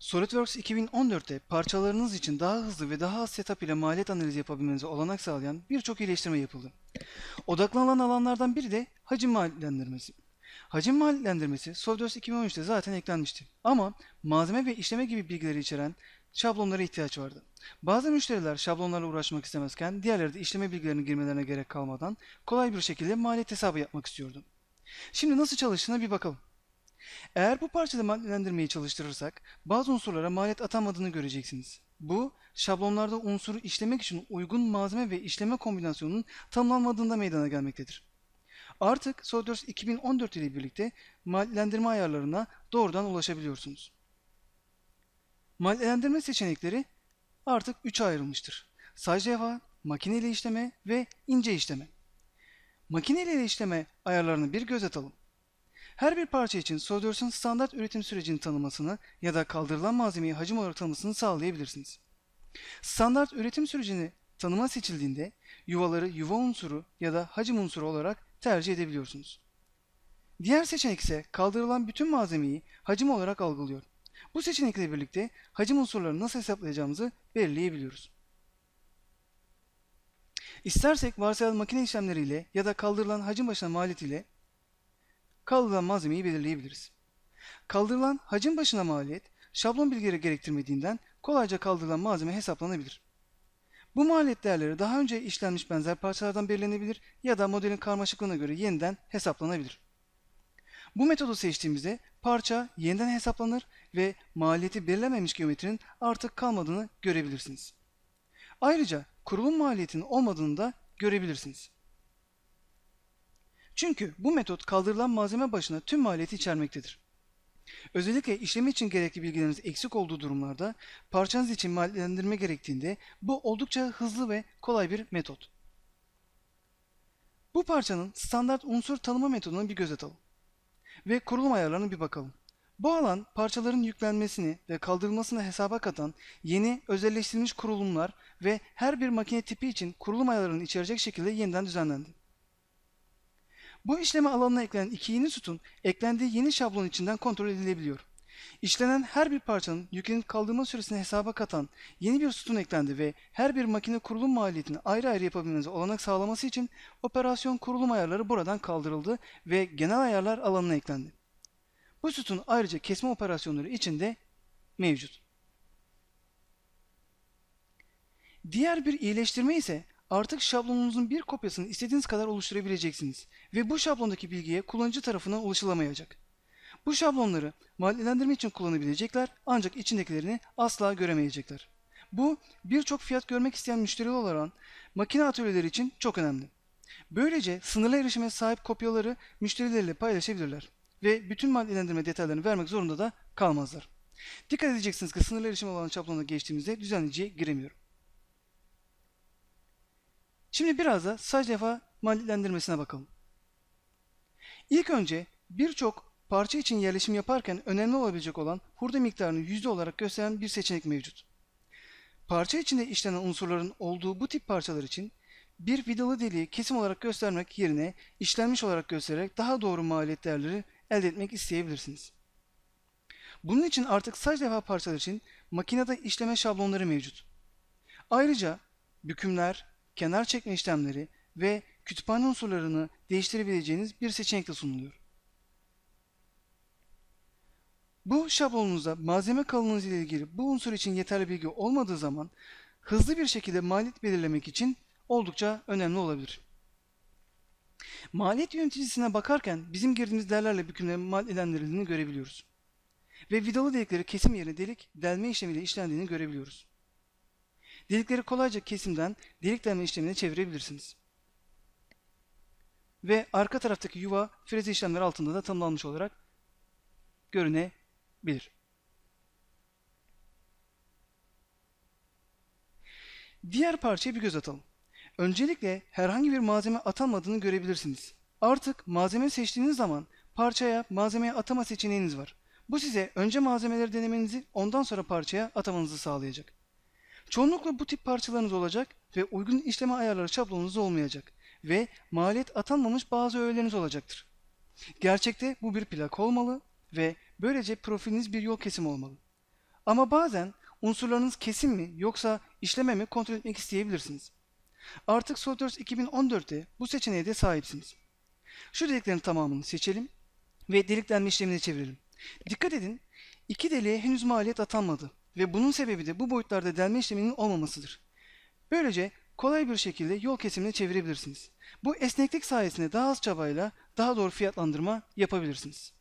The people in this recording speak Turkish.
SolidWorks 2014'te parçalarınız için daha hızlı ve daha az setup ile maliyet analizi yapabilmenize olanak sağlayan birçok iyileştirme yapıldı. Odaklanılan alanlardan biri de hacim maliyetlendirmesi. Hacim maliyetlendirmesi SolidWorks 2013'te zaten eklenmişti. Ama malzeme ve işleme gibi bilgileri içeren şablonlara ihtiyaç vardı. Bazı müşteriler şablonlarla uğraşmak istemezken diğerleri de işleme bilgilerini girmelerine gerek kalmadan kolay bir şekilde maliyet hesabı yapmak istiyordu. Şimdi nasıl çalıştığına bir bakalım. Eğer bu parçada maliyetlendirmeyi çalıştırırsak bazı unsurlara maliyet atamadığını göreceksiniz. Bu şablonlarda unsuru işlemek için uygun malzeme ve işleme kombinasyonunun tanımlanmadığında meydana gelmektedir. Artık SolidWorks 2014 ile birlikte maliyetlendirme ayarlarına doğrudan ulaşabiliyorsunuz. Maliyetlendirme seçenekleri artık 3'e ayrılmıştır. Sadece levha, makine ile işleme ve ince işleme. Makine ile işleme ayarlarını bir göz atalım. Her bir parça için SolidWorks'ın standart üretim sürecini tanımasını ya da kaldırılan malzemeyi hacim olarak tanımasını sağlayabilirsiniz. Standart üretim sürecini tanıma seçildiğinde yuvaları yuva unsuru ya da hacim unsuru olarak tercih edebiliyorsunuz. Diğer seçenek ise kaldırılan bütün malzemeyi hacim olarak algılıyor. Bu seçenekle birlikte hacim unsurlarını nasıl hesaplayacağımızı belirleyebiliyoruz. İstersek varsayılan makine işlemleriyle ya da kaldırılan hacim başına maliyet ile kaldırılan malzemeyi belirleyebiliriz. Kaldırılan hacim başına maliyet, şablon bilgileri gerektirmediğinden kolayca kaldırılan malzeme hesaplanabilir. Bu maliyet değerleri daha önce işlenmiş benzer parçalardan belirlenebilir ya da modelin karmaşıklığına göre yeniden hesaplanabilir. Bu metodu seçtiğimizde parça yeniden hesaplanır ve maliyeti belirlememiş geometrinin artık kalmadığını görebilirsiniz. Ayrıca kurulum maliyetinin olmadığını da görebilirsiniz. Çünkü bu metot kaldırılan malzeme başına tüm maliyeti içermektedir. Özellikle işlemi için gerekli bilgileriniz eksik olduğu durumlarda parçanız için maliyetlendirme gerektiğinde bu oldukça hızlı ve kolay bir metot. Bu parçanın standart unsur tanıma metoduna bir göz atalım ve kurulum ayarlarına bir bakalım. Bu alan parçaların yüklenmesini ve kaldırılmasını hesaba katan yeni özelleştirilmiş kurulumlar ve her bir makine tipi için kurulum ayarlarını içerecek şekilde yeniden düzenlendi. Bu işleme alanına eklenen iki yeni sütun eklendiği yeni şablon içinden kontrol edilebiliyor. İşlenen her bir parçanın yüklenip kaldırma süresini hesaba katan yeni bir sütun eklendi ve her bir makine kurulum maliyetini ayrı ayrı yapabilmenize olanak sağlaması için operasyon kurulum ayarları buradan kaldırıldı ve genel ayarlar alanına eklendi. Bu sütun ayrıca kesme operasyonları için de mevcut. Diğer bir iyileştirme ise artık şablonunuzun bir kopyasını istediğiniz kadar oluşturabileceksiniz ve bu şablondaki bilgiye kullanıcı tarafından ulaşılamayacak. Bu şablonları maliyelendirme için kullanabilecekler ancak içindekilerini asla göremeyecekler. Bu birçok fiyat görmek isteyen müşteriler olan makine atölyeleri için çok önemli. Böylece sınırlı erişime sahip kopyaları müşterilerle paylaşabilirler ve bütün maliyelendirme detaylarını vermek zorunda da kalmazlar. Dikkat edeceksiniz ki sınırlı erişim olan şablona geçtiğimizde düzenleyiciye giremiyorum. Şimdi biraz da sadece defa maliyelendirmesine bakalım. İlk önce birçok parça için yerleşim yaparken önemli olabilecek olan hurda miktarını yüzde olarak gösteren bir seçenek mevcut. Parça içinde işlenen unsurların olduğu bu tip parçalar için bir vidalı deliği kesim olarak göstermek yerine işlenmiş olarak göstererek daha doğru maliyet değerleri elde etmek isteyebilirsiniz. Bunun için artık saç defa parçalar için makinede işleme şablonları mevcut. Ayrıca bükümler, kenar çekme işlemleri ve kütüphane unsurlarını değiştirebileceğiniz bir seçenek de sunuluyor. Bu şablonunuzda malzeme kalınlığınız ile ilgili bu unsur için yeterli bilgi olmadığı zaman hızlı bir şekilde maliyet belirlemek için oldukça önemli olabilir. Maliyet yöneticisine bakarken bizim girdiğimiz değerlerle bükümlerin maliyelendirildiğini görebiliyoruz. Ve vidalı delikleri kesim yerine delik delme işlemiyle işlendiğini görebiliyoruz. Delikleri kolayca kesimden delik delme işlemine çevirebilirsiniz. Ve arka taraftaki yuva freze işlemleri altında da tanımlanmış olarak görünebilir. Diğer parçaya bir göz atalım. Öncelikle herhangi bir malzeme atanmadığını görebilirsiniz. Artık malzeme seçtiğiniz zaman parçaya malzemeye atama seçeneğiniz var. Bu size önce malzemeleri denemenizi ondan sonra parçaya atamanızı sağlayacak. Çoğunlukla bu tip parçalarınız olacak ve uygun işleme ayarları şablonunuz olmayacak ve maliyet atanmamış bazı öğeleriniz olacaktır. Gerçekte bu bir plak olmalı ve böylece profiliniz bir yol kesimi olmalı. Ama bazen unsurlarınız kesin mi yoksa işleme mi kontrol etmek isteyebilirsiniz. Artık SolidWorks 2014'te bu seçeneğe de sahipsiniz. Şu deliklerin tamamını seçelim ve deliklenme işlemini çevirelim. Dikkat edin, iki deliğe henüz maliyet atanmadı ve bunun sebebi de bu boyutlarda delme işleminin olmamasıdır. Böylece kolay bir şekilde yol kesimine çevirebilirsiniz. Bu esneklik sayesinde daha az çabayla daha doğru fiyatlandırma yapabilirsiniz.